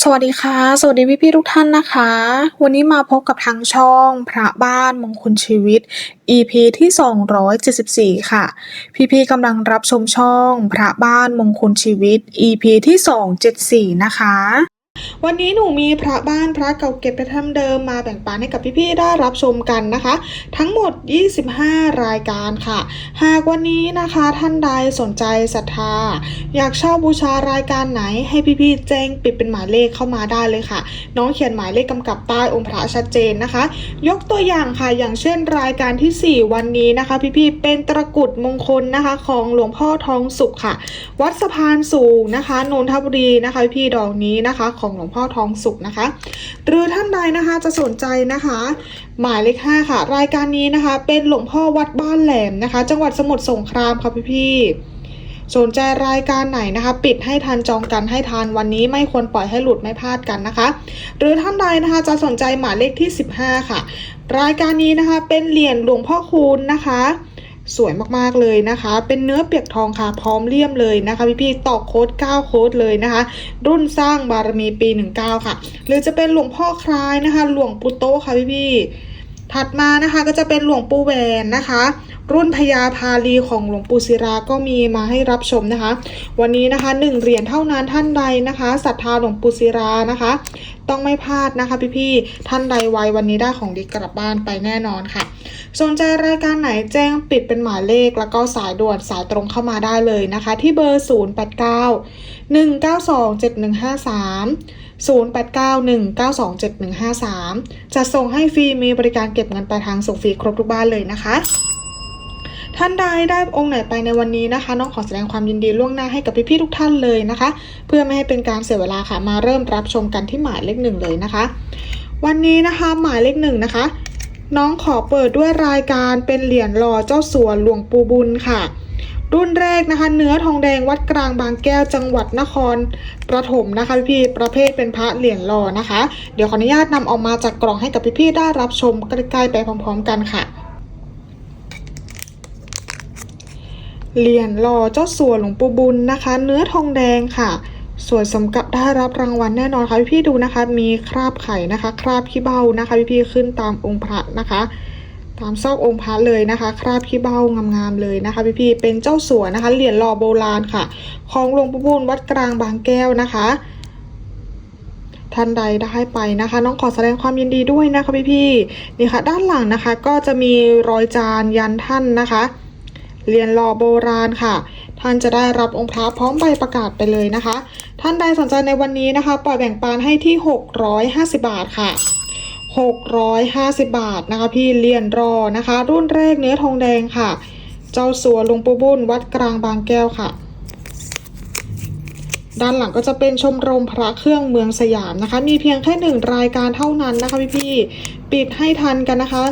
สวัสดีค่ะ สวัสดีพี่พี่ทุกท่านนะคะ วันนี้มาพบกับทางช่องพระบ้านมงคลชีวิต EP ที่ 274 ค่ะ พี่พี่กำลังรับชมช่องพระบ้านมงคลชีวิต EP ที่ 274 นะคะ วันนี้หนูมีพระบ้านพระเก่าเก็บไปทับเดิมมาแบ่งปันให้กับพี่ๆได้รับชมกันนะคะ ทั้งหมด 25 รายการค่ะ หากวันนี้นะคะท่านใดสนใจศรัทธา อยากเช่าบูชารายการไหนให้พี่ๆแจ้งปิดเป็นหมายเลขเข้ามาได้เลยค่ะ น้องเขียนหมายเลขกำกับใต้องค์พระชัดเจนนะคะ ยกตัวอย่างค่ะอย่างเช่นรายการที่ 4 วันนี้นะคะ พี่ๆเป็นตะกุดมงคลนะคะ ของหลวงพ่อทองสุขค่ะ วัดสะพานสูงนะคะนนทบุรีนะคะ พี่ดอกนี้นะคะ ของหลวงพ่อทองสุขนะคะ หรือท่านใดนะคะจะสนใจนะคะ หมายเลข5ค่ะ รายการนี้นะคะ เป็นหลวงพ่อวัดบ้านแหลมนะคะ จังหวัดสมุทรสงครามค่ะพี่ๆสนใจรายการไหนนะคะ ปิดให้ทันจองกันให้ทันวันนี้ไม่ควรปล่อยให้หลุดไม่พลาดกันนะคะ หรือท่านใดนะคะจะสนใจหมายเลขที่ 15 ค่ะ รายการนี้นะคะเป็นเหรียญหลวงพ่อคูณนะคะ สวยมากๆเลยนะคะ เป็นเนื้อเปียกทองค่ะ พร้อมเลี่ยมเลยนะคะพี่ๆต่อโค้ด9โค้ดเลยนะคะ รุ่นสร้างบารมีปี 19 ค่ะ หรือจะเป็นหลวงพ่อคล้ายนะคะ หลวงปู่โตค่ะพี่ๆถัดมานะคะก็จะเป็นหลวงปู่แหวนนะคะ รุ่นพญาพาลีของหลวงปู่ศิราก็มีมาให้รับชมนะคะ วันนี้นะคะหนึ่งเหรียญเท่านั้นท่านใดนะคะศรัทธาหลวงปู่ศิรานะคะ ต้องไม่พลาดนะคะพี่ๆท่านใดไววันนี้ได้ของดีกลับบ้านไปแน่นอนค่ะ สนใจรายการไหนแจ้งปิดเป็นหมายเลขแล้วก็สายด่วนสายตรงเข้ามาได้เลยนะคะ ที่เบอร์ 089 192 7153 0891927153 จะส่งให้ฟรีมีบริการเก็บเงินปลายทางส่งฟรีครบทุกบ้านเลยนะคะ ท่านใดได้องค์ไหนไปในวันนี้นะคะ น้องขอแสดงความยินดีล่วงหน้าให้กับพี่ๆทุกท่านเลยนะคะ เพื่อไม่ให้เป็นการเสียเวลาค่ะมาเริ่มรับชมกันที่หมายเลขหนึ่งเลยนะคะ วันนี้นะคะหมายเลขหนึ่งนะคะ น้องขอเปิดด้วยรายการเป็นเหรียญหล่อเจ้าสัวหลวงปูบุญค่ะ รุ่นแรกนะคะ เนื้อทองแดงวัดกลางบางแก้วจังหวัดนครปฐมนะคะพี่ประเภทเป็นพระเหรียญหล่อนะคะ เดี๋ยวขออนุญาตนำออกมาจากกล่องให้กับพี่ๆได้รับชมใกล้ๆไปพร้อม ๆ กันค่ะ เหรียญหล่อเจ้าสัวหลวงปู่บุญนะคะ เนื้อทองแดงค่ะสวยสมกับได้รับรางวัลแน่นอนค่ะพี่ๆดูนะคะ มีคราบไข่นะคะ คราบขี้เบ้านะคะพี่ๆขึ้นตามองค์พระนะคะ ตามซอกองค์พระเลยนะคะ คราบขี้เบ้างามๆเลยนะคะพี่ๆเป็นเจ้าสัวนะคะเหรียญหล่อโบราณค่ะ ของหลวงปู่บุญวัดกลางบางแก้วนะคะท่านใดได้ไปนะคะ น้องขอแสดงความยินดีด้วยนะคะพี่ๆนี่ค่ะ ด้านหลังนะคะก็จะมีรอยจานยันท่านนะคะ เรียนรอโบราณค่ะ ท่านจะได้รับองค์พระพร้อมใบประกาศไปเลยนะคะ ท่านใดสนใจในวันนี้นะคะ ปล่อยแบ่งปันให้ที่ 650 บาทค่ะ 650 บาทนะคะ พี่เรียนรอนะคะ รุ่นแรกเนื้อทองแดงค่ะ เจ้าสัวหลวงปู่บุญวัดกลางบางแก้วค่ะ ด้านหลังก็จะเป็นชมรมพระเครื่องเมืองสยามนะคะ มีเพียงแค่หนึ่งรายการเท่านั้นนะคะพี่ๆปิดให้ทันกันนะคะ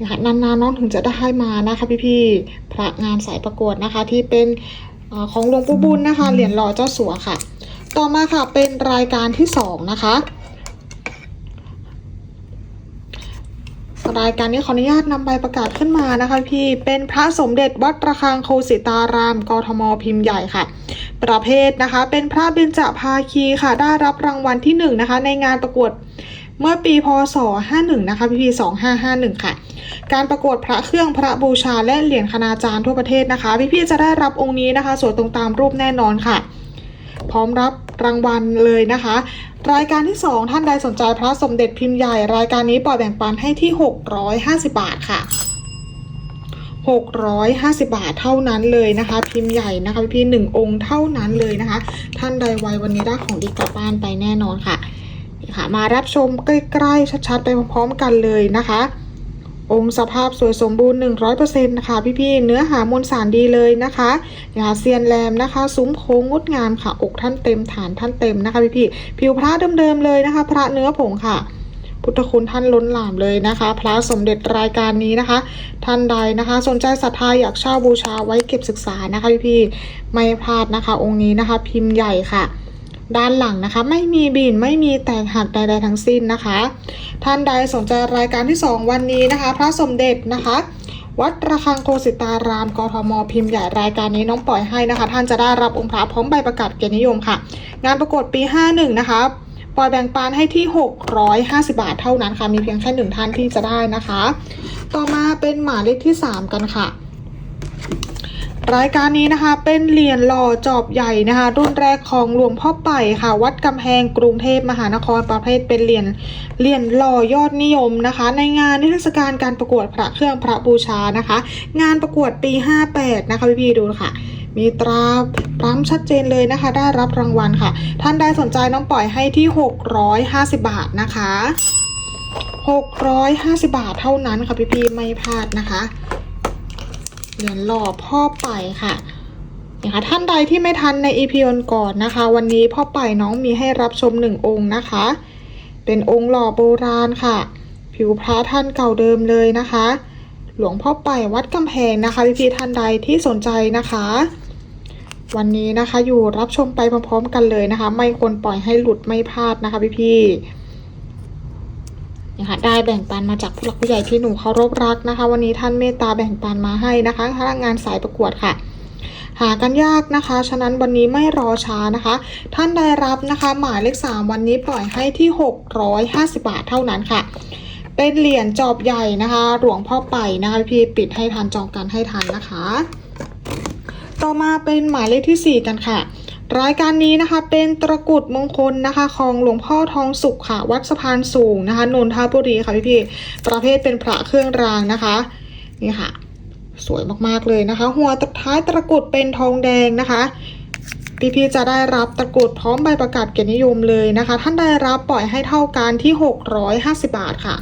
นะคะนานๆน้องถึงจะได้มานะคะ พี่ๆพระงานสายประกวดนะคะ ที่เป็นอของหลวงปู่บุญนะคะ เหรียญหล่อเจ้าสัวค่ะ ต่อมาค่ะเป็นรายการที่สองนะคะ รายการนี้ขออนุญาตนำใบประกาศขึ้นมานะคะ พี่เป็นพระสมเด็จวัดระฆังโคสิตารามกทมพิมพ์ใหญ่ค่ะ ประเภทนะคะ เป็นพระเบญจภาคีค่ะ ได้รับรางวัลที่หนึ่งนะคะ ในงานประกวด เมื่อปีพศ 51 นะคะพี่ๆ2551 ค่ะ การประกวดพระเครื่องพระบูชาและเหรียญคณาจารย์ทั่วประเทศนะคะ พี่ๆจะได้รับองค์นี้นะคะ สวยตรงตามรูปแน่นอนค่ะ พร้อมรับรางวัลเลยนะคะ รายการที่ 2 ท่านใดสนใจพระสมเด็จพิมพ์ใหญ่ รายการนี้ปล่อยแบ่งปันให้ที่ 650 บาทค่ะ 650 บาทเท่านั้นเลยนะคะ พิมพ์ใหญ่นะคะพี่ๆหนึ่งองค์เท่านั้นเลยนะคะ ท่านใดไววันนี้ได้ของดีกลับบ้านไปแน่นอนค่ะ ค่ะมารับชมใกล้ๆชัดๆไปพร้อมๆกันเลยนะคะ องค์สภาพสวยสมบูรณ์ 100%นะคะพี่ๆเนื้อหามวลสารดีเลยนะคะยาเซียนแรมนะคะ ซุ้มโค้งงดงามค่ะ อกท่านเต็มฐานท่านเต็มนะคะพี่ๆผิวพระเดิมๆเลยนะคะ พระเนื้อผงค่ะพุทธคุณท่านล้นหลามเลยนะคะ พระสมเด็จรายการนี้นะคะ ท่านใดนะคะ สนใจศรัทธาอยากเช่าบูชาไว้เก็บศึกษานะคะพี่ๆไม่พลาดนะคะ องค์นี้นะคะ พิมพ์ใหญ่ค่ะ ด้านหลังนะคะ ไม่มีบินไม่มีแตกหักใดๆทั้งสิ้นนะคะ ท่านใดสนใจรายการที่ 2 วันนี้นะคะ พระสมเด็จนะคะวัดระฆังโคสิตารามกทมพิมพ์ใหญ่รายการนี้น้องปล่อยให้นะคะ ท่านจะได้รับองค์พระพร้อมใบประกาศเกียรตินิยมค่ะ งานประกวดปี 51 นะคะปล่อยแบ่งปันให้ที่ 650 บาทเท่านั้นค่ะ มีเพียงแค่หนึ่งท่านที่จะได้นะคะ ต่อมาเป็นหมายเลขที่ 3 กันค่ะ รายการนี้นะคะเป็นเหรียญหล่อจอบใหญ่นะคะ รุ่นแรกของหลวงพ่อไป่ค่ะ วัดกำแพงกรุงเทพมหานครประเภทเป็นเหรียญเหรียญหล่อยอดนิยมนะคะ ในงานนิทรรศการการประกวดพระเครื่องพระบูชานะคะ งานประกวดปี 58 นะคะพี่ๆดูค่ะมีตราพร้ำชัดเจนเลยนะคะ ได้รับรางวัลค่ะ ท่านใดสนใจน้องปล่อยให้ที่ 650 บาทนะคะ 650 บาทเท่านั้นค่ะพี่ๆไม่พลาดนะคะ เหรียญหล่อพ่อไปค่ะนะคะท่านใดที่ไม่ทันใน EP ก่อนนะคะ วันนี้พ่อไปน้องมีให้รับชมหนึ่งองค์นะคะ เป็นองค์หล่อโบราณค่ะ ผิวพระท่านเก่าเดิมเลยนะคะ หลวงพ่อไปวัดกำแพงนะคะพี่พี่ๆท่านใดที่สนใจนะคะ วันนี้นะคะอยู่รับชมไปพร้อมๆกันเลยนะคะ ไม่ควรปล่อยให้หลุดไม่พลาดนะคะพี่พี่ๆ นะคะได้แบ่งปันมาจากผู้หลักผู้ใหญ่ที่หนูเคารพรักนะคะ วันนี้ท่านเมตตาแบ่งปันมาให้นะคะพนักงานสายประกวดค่ะ หากันยากนะคะ ฉะนั้นวันนี้ไม่รอช้านะคะ ท่านได้รับนะคะหมายเลข3วันนี้ปล่อยให้ที่ 650 บาทเท่านั้นค่ะ เป็นเหรียญจอบใหญ่นะคะ หลวงพ่อไปนะคะพี่ปิดให้ทันจองกันให้ทันนะคะ ต่อมาเป็นหมายเลขที่ 4 กันค่ะ รายการนี้นะคะเป็นตะกรุดมงคลนะคะ ของหลวงพ่อทองสุขค่ะ วัดสะพานสูงนะคะนนทบุรีค่ะพี่พี่ๆประเภทเป็นพระเครื่องรางนะคะนี่ค่ะ สวยมากๆเลยนะคะ หัวตท้ายตะกรุดเป็นทองแดงนะคะพี่พี่ๆจะได้รับตะกรุดพร้อมใบประกาศเกียรตินิยมเลยนะคะ ท่านได้รับปล่อยให้เท่ากันที่ 650 บาทค่ะ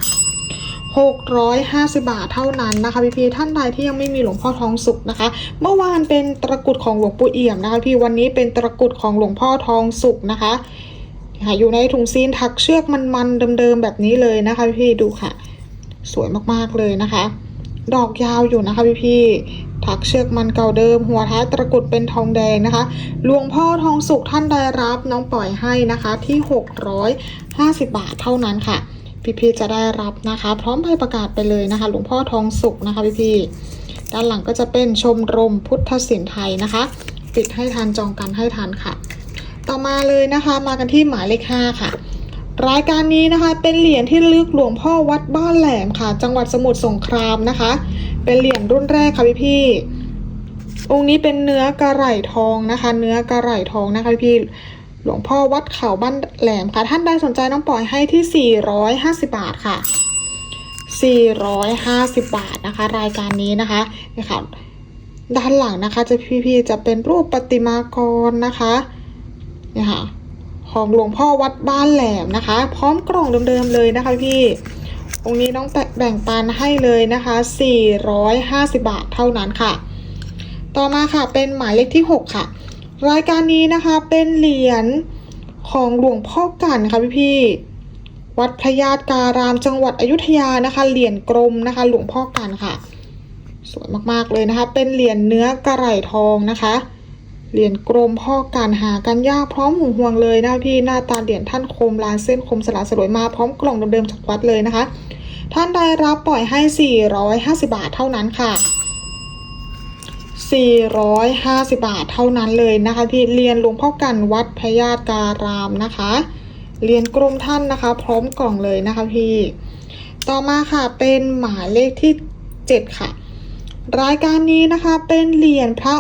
650 บาทเท่านั้นนะคะพี่พี่ท่านใดที่ยังไม่มีหลวงพ่อทองสุกนะคะ เมื่อวานเป็นตะกรุดของหลวงปู่เอี่ยมนะคะ พี่วันนี้เป็นตะกรุดของหลวงพ่อทองสุกนะคะค่ะอยู่ในถุงซีนถักเชือกมันๆเดิมๆแบบนี้เลยนะคะพี่พีดูค่ะ สวยมากๆเลยนะคะ ดอกยาวอยู่นะคะพี่พี่ถักเชือกมันเก่าเดิม หัวท้ายตะกรุดเป็นทองแดงนะคะ หลวงพ่อทองสุกท่านได้รับน้องปล่อยให้นะคะที่ 650 บาทเท่านั้นค่ะ พี่ๆจะได้รับนะคะ พร้อมใบประกาศไปเลยนะคะ หลวงพ่อทองสุกนะคะพี่ๆด้านหลังก็จะเป็นชมรมพุทธศิลป์ไทยนะคะ ปิดให้ทันจองกันให้ทันค่ะ ต่อมาเลยนะคะมากันที่หมายเลข5ค่ะ รายการนี้นะคะเป็นเหรียญที่ลึกหลวงพ่อวัดบ้านแหลมค่ะ จังหวัดสมุทรสงครามนะคะ เป็นเหรียญรุ่นแรกค่ะพี่พี่ๆองค์นี้เป็นเนื้อกระไหล่ทองนะคะ เนื้อกระไหล่ทองนะคะพี่พี่ๆ หลวงพ่อวัดเขาบ้านแหลมค่ะ ท่านใดสนใจน้องปล่อยให้ที่ 450 บาทค่ะ 450 บาทนะคะ รายการนี้นะคะนี่ค่ะด้านหลังนะคะ จะพี่ๆจะเป็นรูปประติมากรนะคะนี่ค่ะของหลวงพ่อวัดบ้านแหลมนะคะ พร้อมกล่องเดิมๆเลยนะคะพี่องค์นี้น้องแบ่งปันให้เลยนะคะ 450 บาทเท่านั้นค่ะ ต่อมาค่ะเป็นหมายเลขที่ 6 ค่ะ รายการนี้นะคะเป็นเหรียญของหลวงพ่อกันค่ะพี่พี่วัดพระญาติการามจังหวัดอยุธยานะคะ เหรียญกลมนะคะ หลวงพ่อกันค่ะ สวยมากๆเลยนะคะ เป็นเหรียญเนื้อกระไหลทองนะคะ เหรียญกรมพ่อการหากันยากพร้อมหูห่วงเลยนะพี่หน้าตาเหรียญท่านคมลายเส้นคมสลาสลวยมาพร้อมกล่องเดิมๆจากวัดเลยนะคะ ท่านได้รับปล่อยให้ 450 บาทเท่านั้นค่ะ 450 บาทเท่านั้นเลยนะคะพี่เรียนหลวงพ่อกันวัดพญาติการามนะคะ เรียนกรมท่านนะคะ พร้อมกล่องเลยนะคะพี่ ต่อมาค่ะเป็นหมายเลขที่ 7 ค่ะ รายการนี้นะคะเป็นเหรียญพระ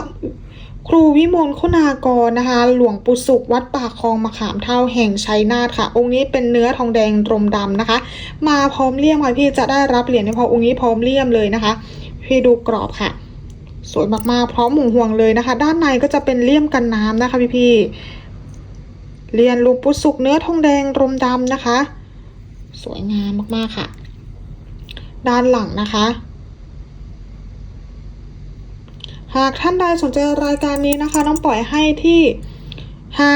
ครูวิมลคุณากรนะคะ หลวงปู่สุขวัดปากคลองมะขามเท่าแห่งชัยนาทค่ะ องค์นี้เป็นเนื้อทองแดงรมดำนะคะ มาพร้อมเลี่ยมค่ะพี่จะได้รับเหรียญในพอองค์นี้พร้อมเลี่ยมเลยนะคะ พี่ดูกรอบค่ะ สวยมากๆ พร้อมหมูห่วงเลยนะคะ ด้านในก็จะเป็นเลี่ยมกันน้ำนะคะพี่ๆเรียนลวงปู่สุขเนื้อทองแดงรมดำนะคะ สวยงามมากๆค่ะ ด้านหลังนะคะหากท่านใดสนใจรายการนี้นะคะน้องปล่อยให้ที่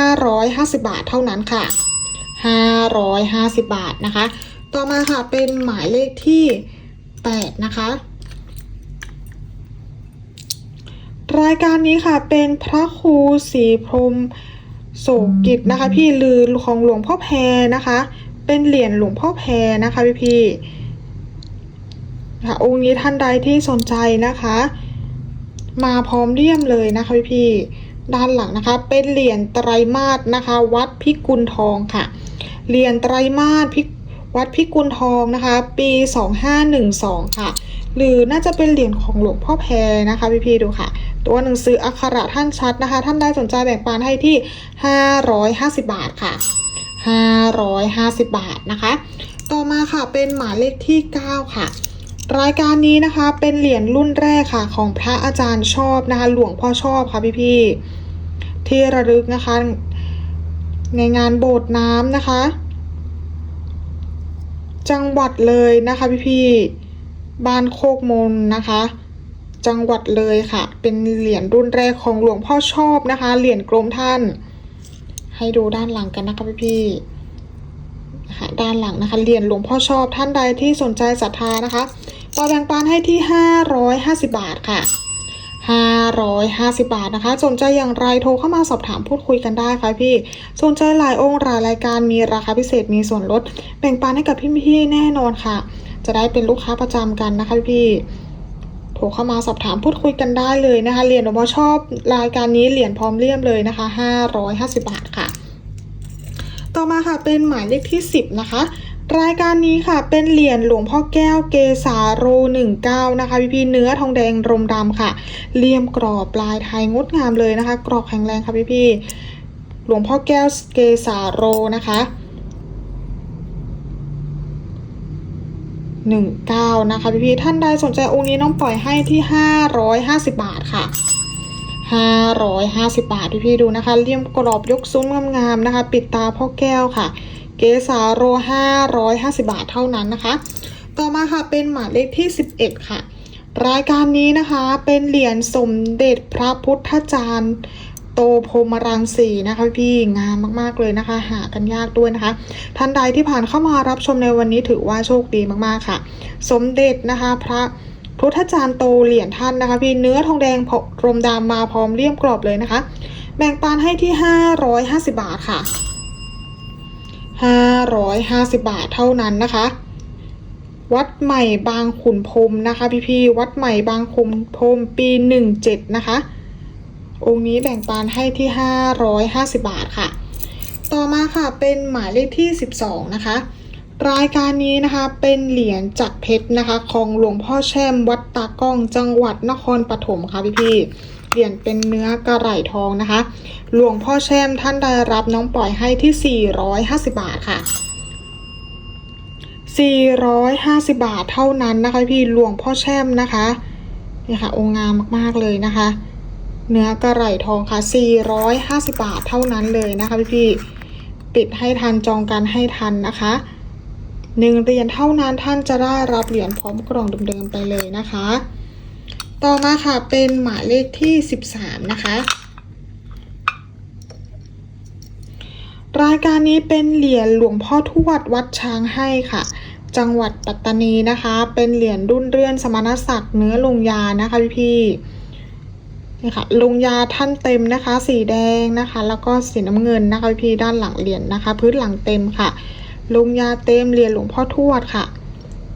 550 บาทเท่านั้นค่ะ 550 บาทนะคะ ต่อมาค่ะเป็นหมายเลขที่ 8 นะคะ รายการนี้ค่ะเป็นพระครูศรีพรหมโสกิจนะคะ พี่ลือของหลวงพ่อแพรนะคะ เป็นเหรียญหลวงพ่อแพรนะคะพี่พี่ค่ะองค์นี้ท่านใดที่สนใจนะคะ มาพร้อมเลี่ยมเลยนะคะพี่พี่ๆด้านหลังนะคะ เป็นเหรียญไตรมาสนะคะ วัดพิกุลทองค่ะเหรียญไตรมาสพิวัดพิกุลทองนะคะ ปี2512ค่ะ หรือน่าจะเป็นเหรียญของหลวงพ่อแพรนะคะพี่พี่ๆดูค่ะ ตัวหนังสืออักขระท่านชัดนะคะ ท่านใดสนใจแบ่งปันให้ที่ 550 บาทค่ะ 550 บาทนะคะ ต่อมาค่ะเป็นหมายเลขที่ 9 ค่ะ รายการนี้นะคะเป็นเหรียญรุ่นแรกค่ะ ของพระอาจารย์ชอบนะคะ หลวงพ่อชอบค่ะพี่พี่ๆที่ระลึกนะคะ ในงานโบสถ์น้ำนะคะ จังหวัดเลยนะคะพี่พี่ๆบ้านโคกมนนะคะ จังหวัดเลยค่ะ เป็นเหรียญรุ่นแรกของหลวงพ่อชอบนะคะ เหรียญกรมท่าน ให้ดูด้านหลังกันนะคะพี่พี่ๆนะคะด้านหลังนะคะเหรียญหลวงพ่อชอบท่านใดที่สนใจศรัทธานะคะปอแบ่งปันให้ที่ 550 บาทค่ะ 550 บาทนะคะ สนใจอย่างไรโทรเข้ามาสอบถามพูดคุยกันได้ค่ะพี่ สนใจหลายองค์หลายรายการมีราคาพิเศษมีส่วนลด แบ่งปันให้กับพี่ๆแน่นอนค่ะ จะได้เป็นลูกค้าประจำกันนะคะพี่ ทรเข้ามาสอบถามพูดคุยกันได้เลยนะคะเหรียญหลวงพ่อชอบรายการนี้เหรียญพร้อมเลี่ยมเลยนะคะ 550 บาทค่ะ ต่อมาค่ะเป็นหมายเลขที่ 10 นะคะรายการนี้ค่ะเป็นเหรียญหลวงพ่อแก้วเกษาโร19นะคะพี่พี่เนื้อทองแดงรมดำค่ะเลี่ยมกรอบลายไทยงดงามเลยนะคะ กรอบแข็งแรงค่ะพี่พี่หลวงพ่อแก้วเกษาโรนะคะ 19 นะคะพี่พี่ท่านใดสนใจองค์นี้น้องปล่อยให้ที่ 550 บาทค่ะ 550 บาทพี่พี่ดูนะคะเลี่ยมกรอบยกซุ้มงามๆนะคะ ปิดตาพ่อแก้วค่ะ เกสาโร 550 บาทเท่านั้นนะคะ ต่อมาค่ะเป็นหมายเลขที่ 11 ค่ะ รายการนี้นะคะเป็นเหรียญสมเด็จพระพุทธจารย์ โตพรหมรังสีนะคะพี่งามมากๆเลยนะคะ หากันยากด้วยนะคะ ท่านใดที่ผ่านเข้ามารับชมในวันนี้ถือว่าโชคดีมากๆค่ะ สมเด็จนะคะพระพุทธจารย์โตเหรียญท่านนะคะ พี่เนื้อทองแดงพรมดำมาพร้อมเลี่ยมกรอบเลยนะคะ แบ่งปันให้ที่ 550 บาทค่ะ 550 บาทเท่านั้นนะคะวัดใหม่บางขุนพรมนะคะ พี่พี่ๆวัดใหม่บางขุนพรหมปี17นะคะ องค์นี้แบ่งปันให้ที่ 550 บาทค่ะ ต่อมาค่ะเป็นหมายเลขที่ 12 นะคะ รายการนี้นะคะเป็นเหรียญจักเพชรนะคะ ของหลวงพ่อแช่มวัดตากล้องจังหวัดนครปฐมค่ะพี่พี่ๆเหรียญเป็นเนื้อกระไหล่ทองนะคะ หลวงพ่อแช่มท่านได้รับน้องปล่อยให้ที่ 450 บาทค่ะ 450 บาทเท่านั้นนะคะพี่หลวงพ่อแช่มนะคะ นี่ค่ะองค์งามมากๆเลยนะคะ เนื้อกระไหล่ทองค่ะ 450 บาทเท่านั้นเลยนะคะพี่พี่ปิดให้ทันจองกันให้ทันนะคะหนึ่งเหรียญเท่านั้นท่านจะได้รับเหรียญพร้อมกล่องเดิมๆไปเลยนะคะ ต่อมาค่ะเป็นหมายเลขที่ 13 นะคะ รายการนี้เป็นเหรียญหลวงพ่อทวดวัดช้างให้ค่ะ จังหวัดปัตตานีนะคะ เป็นเหรียญรุ่นเรือนสมณศักดิ์เนื้อลงยานะคะพี่พี่ นี่ค่ะลงยาท่านเต็มนะคะ สีแดงนะคะ แล้วก็สีน้ำเงินนะคะพี่ๆด้านหลังเหรียญนะคะ พื้นหลังเต็มค่ะ ลงยาเต็มเหรียญหลวงพ่อทวดค่ะ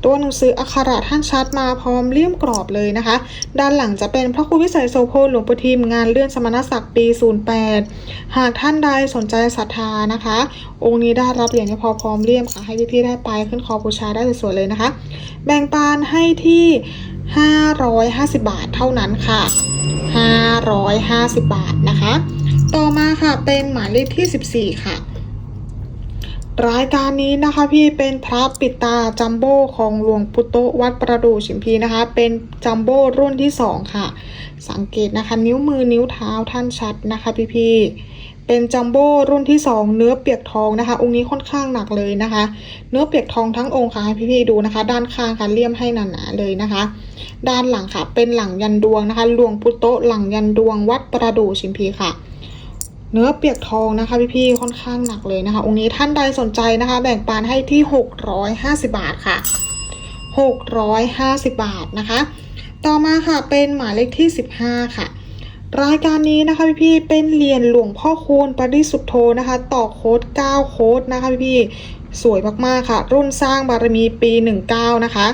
ตัวหนังสืออักขระท่านชัดมาพร้อมเลี่ยมกรอบเลยนะคะ ด้านหลังจะเป็นพระครูวิสัยโสพลหลวงปู่ทิมงานเลื่อนสมณศักดิ์ปี 08 หากท่านใดสนใจศรัทธานะคะ องค์นี้ได้รับเหรียญนี้พอพร้อมเลี่ยมค่ะให้พี่ๆได้ไปขึ้นคอบูชาได้สวยๆเลยนะคะ แบ่งปานให้ที่ 550 บาทเท่านั้นค่ะ 550 บาทนะคะ ต่อมาค่ะเป็นหมายเลขที่ 14 ค่ะ รายการนี้นะคะพี่เป็นพระปิดตาจัมโบ้ของหลวงพุโตวัดประดู่ชิมพีนะคะ เป็นจัมโบ้รุ่นที่สองค่ะ สังเกตนะคะนิ้วมือนิ้วเท้าท่านชัดนะคะพี่พี่ เป็นจัมโบ้รุ่นที่สองเนื้อเปียกทองนะคะ องค์นี้ค่อนข้างหนักเลยนะคะ เนื้อเปียกทองทั้งองค์ค่ะให้พี่ๆดูนะคะ ด้านข้างค่ะเลี่ยมให้หนาๆเลยนะคะ ด้านหลังค่ะ เป็นหลังยันดวงนะคะหลวงพุโตหลังยันดวง วัดประดู่ชิมพีค่ะ เนื้อเปียกทองนะคะ พี่ๆค่อนข้างหนักเลยนะคะ องค์นี้ท่านใดสนใจนะคะ แบ่งปันให้ที่ 650 บาทค่ะ 650 บาทนะคะ ต่อมาค่ะเป็นหมายเลขที่ 15 ค่ะ รายการนี้นะคะพี่ๆเป็นเหรียญหลวงพ่อคูณปริสุทธโธนะคะ ต่อโค้ด9โค้ดนะคะพี่ๆสวยมากๆค่ะ รุ่นสร้างบารมีปี 19 นะคะ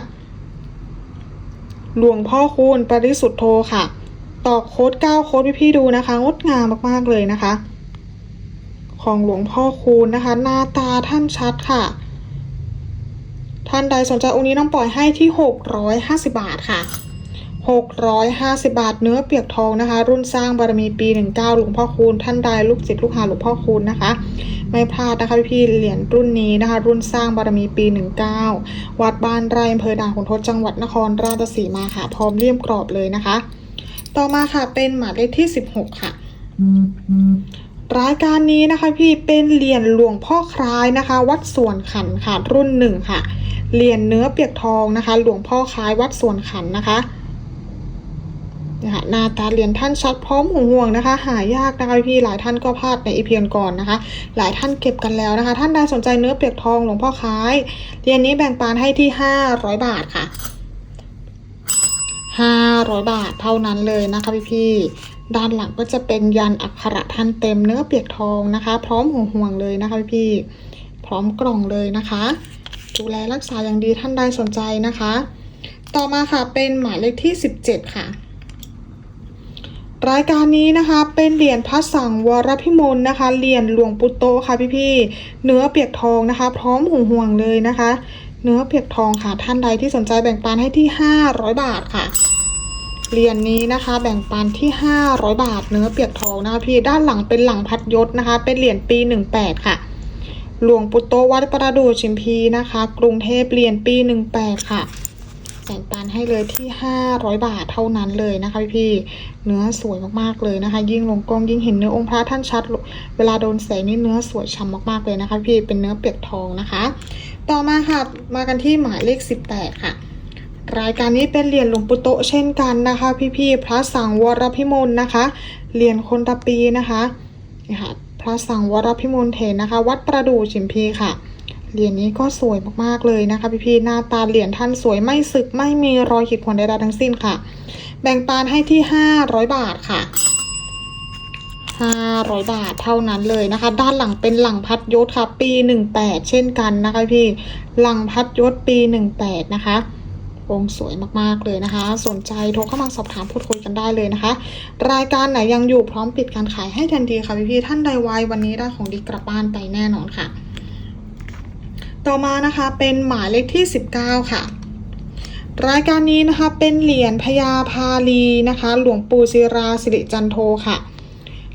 หลวงพ่อคูณปริสุทธโธค่ะตอกโค้ด9โค้ดพี่ๆดูนะคะ งดงามมากๆเลยนะคะ ของหลวงพ่อคูณนะคะ หน้าตาท่านชัดค่ะ ท่านใดสนใจองค์นี้น้องปล่อยให้ที่ 650 บาทค่ะ 650 บาทเนื้อเปียกทองนะคะ รุ่นสร้างบารมีปี 19 หลวงพ่อคูณท่านใดลูกศิษย์ลูกหาหลวงพ่อคูณนะคะ ไม่พลาดนะคะพี่เหรียญรุ่นนี้นะคะ รุ่นสร้างบารมีปี 19 วัดบ้านไร่อำเภอด่านขุนทดจังหวัดนครราชสีมาค่ะพร้อมเลี่ยมกรอบเลยนะคะ ต่อมาค่ะเป็นหมายเลขที่ 16 ค่ะรายการนี้นะคะพี่เป็นเหรียญหลวงพ่อคล้ายนะคะ วัดสวนขันค่ะรุ่นหนึ่งค่ะเหรียญเนื้อเปียกทองนะคะ หลวงพ่อคล้ายวัดสวนขันนะคะ นี่ยค่ะหน้าตาเหรียญท่านชัดพร้อมห่วงๆนะคะ หายากนะคะพี่หลายท่านก็พลาดในอีเพียนก่อนนะคะ หลายท่านเก็บกันแล้วนะคะ ท่านใดสนใจเนื้อเปียกทองหลวงพ่อคล้ายเหรียญนี้แบ่งปานให้ที่500บาทค่ะ500บาทเท่านั้นเลยนะคะพี่พี่ด้านหลังก็จะเป็นยันอักขระท่านเต็มเนื้อเปียกทองนะคะ พร้อมห่วงๆเลยนะคะพี่พี่พร้อมกล่องเลยนะคะดูแลรักษาอย่างดีท่านใดสนใจนะคะ ต่อมาค่ะเป็นหมายเลขที่17ค่ะ รายการนี้นะคะ เป็นเหรียญพระสังวรพิมลนะคะเหรียญหลวงปู่โตค่ะพี่ๆเนื้อเปียกทองนะคะ พร้อมห่วงๆเลยนะคะ เนื้อเปียกทองค่ะท่านใดที่สนใจแบ่งปันให้ที่ 500 บาทค่ะเหรียญนนี้นะคะ แบ่งปันที่ 500 บาท เนื้อเปียกทองนะคะพี่ด้านหลังเป็นหลังพัดยศนะคะ เป็นเหรียญปี 18 ค่ะ หลวงปู่โตวัดประดู่ชิมพีนะคะ กรุงเทพเหรียญปี 18 ค่ะ แบ่งปันให้เลยที่ 500 บาทเท่านั้นเลยนะคะพี่ๆเนื้อสวยมากๆเลยนะคะ ยิ่งลงกล้องยิ่งเห็นเนื้อองค์พระท่านชัด เวลาโดนแสงนี่เนื้อสวยช้ำมากๆเลยนะคะพี่เป็นเนื้อเปียกทองนะคะ ต่อมาค่ะมากันที่หมายเลข 18 ค่ะรายการนี้เป็นเหรียญหลวงปู่โตเช่นกันนะคะ พี่ๆพระสังวรพิมลนะคะเหรียญคนตะปีนะคะนี่ค่ะพระสังวรพิมลเถรนะคะ วัดประดู่ชิมพีค่ะ เหรียญนี้ก็สวยมากๆเลยนะคะพี่ๆหน้าตาเหรียญท่านสวยไม่สึกไม่มีรอยขีดข่วนใดๆทั้งสิ้นค่ะ แบ่งปานให้ที่500บาทค่ะ500บาทเท่านั้นเลยนะคะ ด้านหลังเป็นหลังพัดยศค่ะ ปี18เช่นกันนะคะพี่หลังพัดยศปี18นะคะองค์สวยมากๆเลยนะคะ สนใจโทรเข้ามาสอบถามพูดคุยกันได้เลยนะคะ รายการไหนยังอยู่พร้อมปิดการขายให้ทันทีค่ะพี่ๆท่านใดไววันนี้ได้ของดีกลับบ้านไปแน่นอนค่ะ ต่อมานะคะเป็นหมายเลขที่ 19 ค่ะ รายการนี้นะคะเป็นเหรียญพญาพาลีนะคะ หลวงปู่ศิราสิริจันโทค่ะ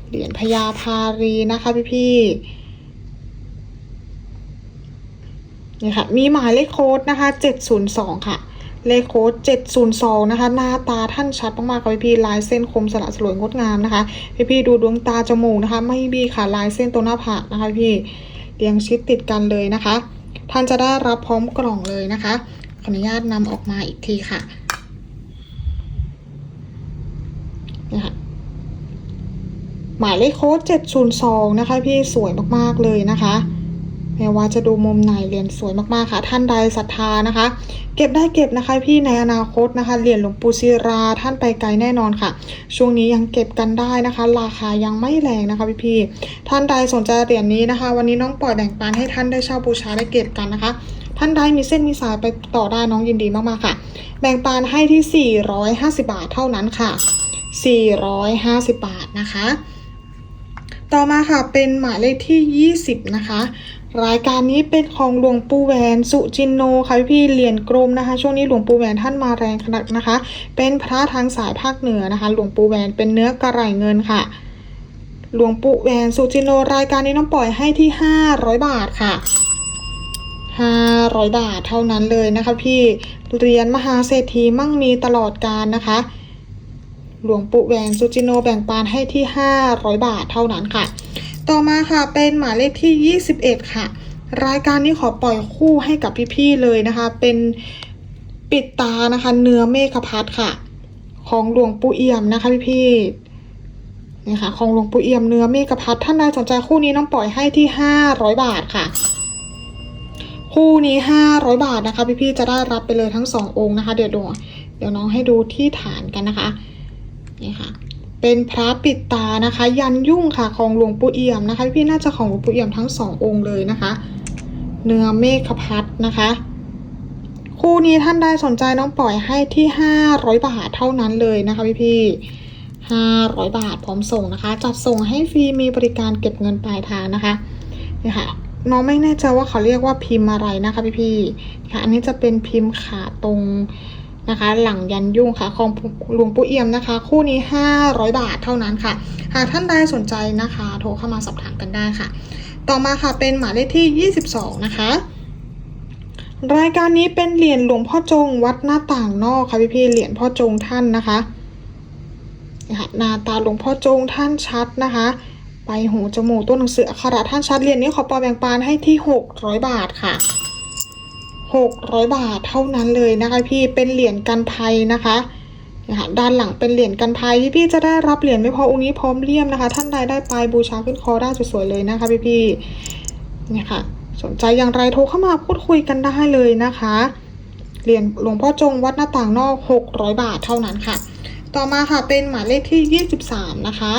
เหรียญพญาพาลีนะคะพี่ๆนี่ค่ะมีหมายเลขโค้ดนะคะ 702 ค่ะ เลขโค้ด 702 นะคะ หน้าตาท่านชัดมากๆค่ะพี่ๆลายเส้นคมสละสลวยงดงามนะคะ พี่ๆดูดวงตาจมูกนะคะ ไม่มีค่ะลายเส้นตรงหน้าผากนะคะพี่เรียงชิดติดกันเลยนะคะ ท่านจะได้รับพร้อมกล่องเลยนะคะ ขออนุญาตนำออกมาอีกทีค่ะนี่ค่ะหมายเลขโค้ด702 นะคะ พี่สวยมาก ๆ เลยนะคะ แม้ว่าจะดูมุมไหนเหรียญสวยมากๆค่ะ ท่านใดศรัทธานะคะ เก็บได้เก็บนะคะ พี่ในอนาคตนะคะเหรียญหลวงปู่ศิราท่านไปไกลแน่นอนค่ะ ช่วงนี้ยังเก็บกันได้นะคะ ราคายังไม่แรงนะคะพี่พี่ๆท่านใดสนใจเหรียญนี้นะคะ วันนี้น้องปล่อยแบ่งปันให้ท่านได้เช่าบูชาได้เก็บกันนะคะท่านใดมีเส้นมีสายไปต่อได้น้องยินดีมากๆค่ะ แบ่งปันให้ที่ 450 บาทเท่านั้นค่ะ 450 บาทนะคะ ต่อมาค่ะเป็นหมายเลขที่ 20 นะคะ รายการนี้เป็นของหลวงปู่แหวนสุจินโนค่ะพี่เหรียญกรมนะคะ ช่วงนี้หลวงปู่แหวนท่านมาแรงขนาดนะคะ เป็นพระทางสายภาคเหนือนะคะ หลวงปู่แหวนเป็นเนื้อกระไหลเงินค่ะ หลวงปู่แหวนสุจินโนรายการนี้น้องปล่อยให้ที่ 500 บาทค่ะ500 บาทเท่านั้นเลยนะคะ พี่เหรียญมหาเศรษฐีมั่งมีตลอดการนะคะ หลวงปู่แหวนซูจิโนแบ่งปานให้ที่ 500 บาทเท่านั้นค่ะ ต่อมาค่ะเป็นหมายเลขที่ 21 ค่ะ รายการนี้ขอปล่อยคู่ให้กับพี่ๆเลยนะคะ เป็นปิดตานะคะ เนื้อเมฆพัดค่ะ ของหลวงปู่เอี่ยมนะคะพี่ๆนี่ค่ะของหลวงปู่เอี่ยมเนื้อเมฆพัดท่านใดสนใจคู่นี้น้องปล่อยให้ที่500บาทค่ะ คู่นี้500บาทนะคะ พี่ๆจะได้รับไปเลยทั้ง2องค์นะคะ เดี๋ยวดูเดี๋ยวน้องให้ดูที่ฐานกันนะคะนี่ค่ะ เป็นพระปิดตานะคะ ยันยุ่งค่ะของหลวงปู่เอี่ยมนะคะ พี่น่าจะของหลวงปู่เอี่ยมทั้งสององค์เลยนะคะ เนื้อเมฆพัดนะคะ คู่นี้ท่านใดสนใจน้องปล่อยให้ที่500บาทเท่านั้นเลยนะคะพี่พี่ๆ500บาทพร้อมส่งนะคะ จัดส่งให้ฟรีมีบริการเก็บเงินปลายทางนะคะนี่ค่ะน้องไม่แน่ใจว่าเขาเรียกว่าพิมพ์อะไรนะคะพี่พี่ค่ะอันนี้จะเป็นพิมพ์ขาตรง นะคะ หลังยันยุ่งค่ะของหลวงปู่เอี่ยมนะคะ คู่นี้ 500 บาทเท่านั้นค่ะ หากท่านใดสนใจนะคะ โทรเข้ามาสอบถามกันได้ค่ะ ต่อมาค่ะเป็นหมายเลขที่ 22 นะคะรายการนี้เป็นเหรียญหลวงพ่อจงวัดหน้าต่างนอกค่ะพี่พี่ๆเหรียญพ่อจงท่านนะคะหน้าตาหลวงพ่อจงท่านชัดนะคะไปหูจมูกตัวหนังสืออักขระท่านชัดเหรียญนี้ขอปอแบ่งปันให้ที่ 600 บาทค่ะ 600 บาทเท่านั้นเลยนะคะพี่เป็นเหรียญกันภัยนะคะนะคะด้านหลังเป็นเหรียญกันภัยพี่พี่จะได้รับเหรียญไม่พอองค์นี้พร้อมเลี่ยมนะคะ ท่านใดได้ไปบูชาขึ้นคอได้สวยๆเลยนะคะพี่พี่ๆนี่ค่ะสนใจอย่างไรโทรเข้ามาพูดคุยกันได้เลยนะคะเหรียญหลวงพ่อจงวัดหน้าต่างนอก 600 บาทเท่านั้นค่ะ ต่อมาค่ะเป็นหมายเลขที่ 23 นะคะ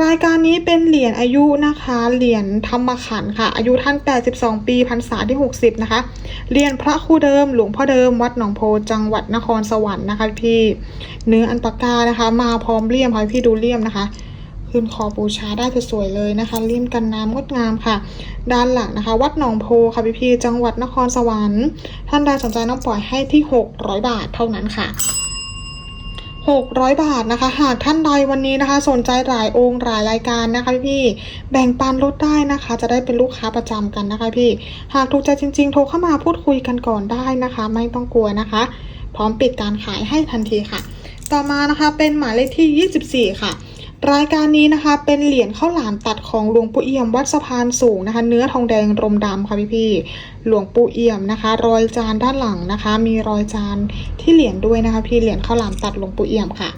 รายการนี้เป็นเหรียญอายุนะคะ เหรียญธรรมขันค่ะ อายุท่าน 82 ปีพรรษาที่ 60 นะคะเหรียญพระครูเดิม หลวงพ่อเดิม วัดหนองโพ จังหวัดนครสวรรค์นะคะพี่ เนื้ออันปากานะคะ มาพร้อมเลี่ยมค่ะพี่ดูเลี่ยมนะคะขึ้นคอบูชาได้สวยๆเลยนะคะ เลี่ยมกันน้ำงดงามค่ะ ด้านหลังนะคะ วัดหนองโพค่ะพี่พี่จังหวัดนครสวรรค์ ท่านใดสนใจน้องปล่อยให้ที่ 600 บาทเท่านั้นค่ะ 600 บาทนะคะ หากท่านใดวันนี้นะคะ สนใจหลายองค์หลายรายการนะคะ พี่แบ่งปันลดได้นะคะ จะได้เป็นลูกค้าประจำกันนะคะ พี่ หากถูกใจจริง ๆ โทรเข้ามาพูดคุยกันก่อนได้นะคะ ไม่ต้องกลัวนะคะ พร้อมปิดการขายให้ทันทีค่ะ ต่อมานะคะเป็นหมายเลขที่ 24 ค่ะ รายการนี้นะคะ เป็นเหรียญข้าวหลามตัดของหลวงปู่เอี่ยมวัดสะพานสูงนะคะ เนื้อทองแดงรมดำค่ะพี่พี่ๆหลวงปู่เอี่ยมนะคะ รอยจานด้านหลังนะคะ มีรอยจานที่เหรียญด้วยนะคะ พี่เหรียญข้าวหลามตัดหลวงปู่เอี่ยมค่ะ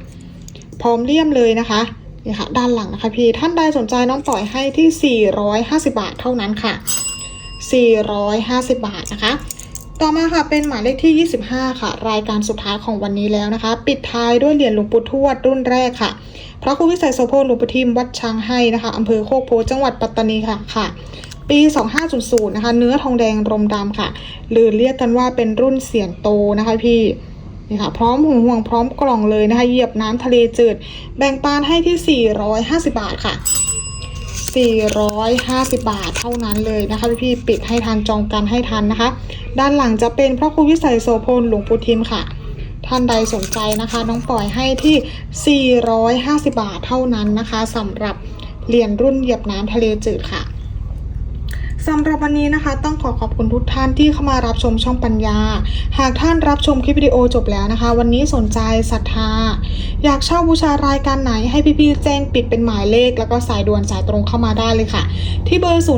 พร้อมเลี่ยมเลยนะคะนี่ค่ะด้านหลังนะคะพี่ท่านใดสนใจน้องปล่อยให้ที่ 450 บาทเท่านั้นค่ะ 450 บาทนะคะ ต่อมาค่ะเป็นหมายเลขที่ 25 ค่ะ รายการสุดท้ายของวันนี้แล้วนะคะ ปิดท้ายด้วยเหรียญหลวงปู่ทวดรุ่นแรกค่ะ พระครูวิสัยโสพธิ์หลวงปู่ทิมวัดช้างให้นะคะอำเภอโคกโพจังหวัดปัตตานีค่ะค่ะ ปี 2500นะคะ เนื้อทองแดงรมดำค่ะ หรือเรียกกันว่าเป็นรุ่นเสียนโตนะคะพี่นี่ค่ะพร้อมห่วงห่วงพร้อมกล่องเลยนะคะเหยียบน้ำทะเลจืด แบ่งปานให้ที่ 450 บาทค่ะ 450 บาทเท่านั้นเลยนะคะพี่ๆปิดให้ทันจองกันให้ทันนะคะ ด้านหลังจะเป็นพระครูวิสัยโสพลหลวงปู่ทิมค่ะ ท่านใดสนใจนะคะ น้องปล่อยให้ที่ 450 บาทเท่านั้นนะคะสำหรับเหรียญรุ่นเหยียบน้ำทะเลจืดค่ะ สำหรับวันนี้นะคะ ต้องขอขอบคุณทุกท่านที่เข้ามารับชมช่องปัญญา หากท่านรับชมคลิปวิดีโอจบแล้วนะคะ วันนี้สนใจศรัทธา อยากเช่าบูชารายการไหนให้พี่ๆแจ้งปิดเป็นหมายเลข แล้วก็สายด่วนสายตรงเข้ามาได้เลยค่ะ ที่เบอร์ 0891927153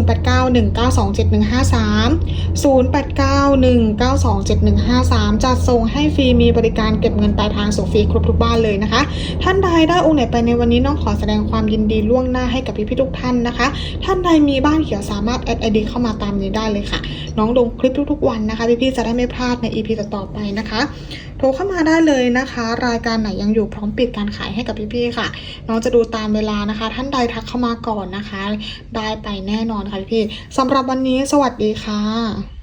0891927153จะส่งให้ฟรีมีบริการเก็บเงินปลายทางส่งฟรีครบทุกบ้านเลยนะคะ ท่านใดได้องค์ไหนไปในวันนี้น้องขอแสดงความยินดีล่วงหน้าให้กับพี่ๆทุกท่านนะคะ ท่านใดมีบ้านเขียวสามารถแอดไอดีเข้ามาตามนี้ได้เลยค่ะ น้องลงคลิปทุกๆวันนะคะพี่ๆจะได้ไม่พลาดใน EP ต่อๆไปนะคะ โทรเข้ามาได้เลยนะคะ รายการไหนยังอยู่พร้อมปิดการขายให้กับพี่ๆค่ะ น้องจะดูตามเวลานะคะ ท่านใดทักเข้ามาก่อนนะคะ ได้ไปแน่นอนค่ะพี่ๆสำหรับวันนี้สวัสดีค่ะ